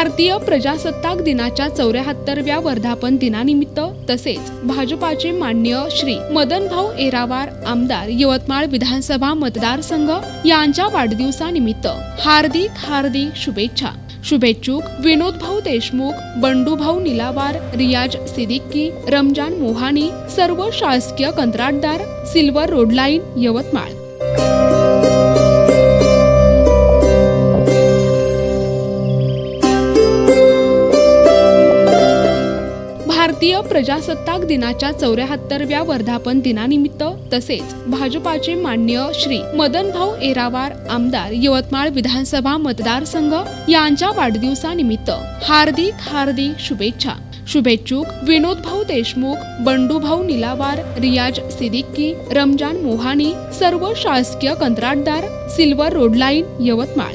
भारतीय प्रजासत्ताक दिनाच्या चौऱ्याहत्तरव्या वर्धापन दिनानिमित्त तसेच भाजपाचे मान्य श्री मदनभाऊ एरावार आमदार यवतमाळ विधानसभा मतदारसंघ यांच्या वाढदिवसानिमित्त हार्दिक हार्दिक शुभेच्छा. शुभेच्छुक विनोदभाऊ देशमुख बंडूभाऊ निलावार रियाज सिद्दीकी रमजान मोहानी सर्व शासकीय कंत्राटदार सिल्वर रोड लाईन यवतमाळ. भारतीय प्रजासत्ताक दिनाच्या चौऱ्याहत्तरव्या वर्धापन दिनानिमित्त तसेच भाजपाचे मान्य श्री मदनभाऊ एरावार आमदार यवतमाळ विधानसभा मतदारसंघ यांच्या वाढदिवसानिमित्त हार्दिक हार्दिक शुभेच्छा. शुभेच्छुक विनोदभाऊ देशमुख बंडूभाऊ निलावार रियाज सिदिक्की रमजान मोहानी सर्व शासकीय कंत्राटदार सिल्वर रोडलाईन यवतमाळ.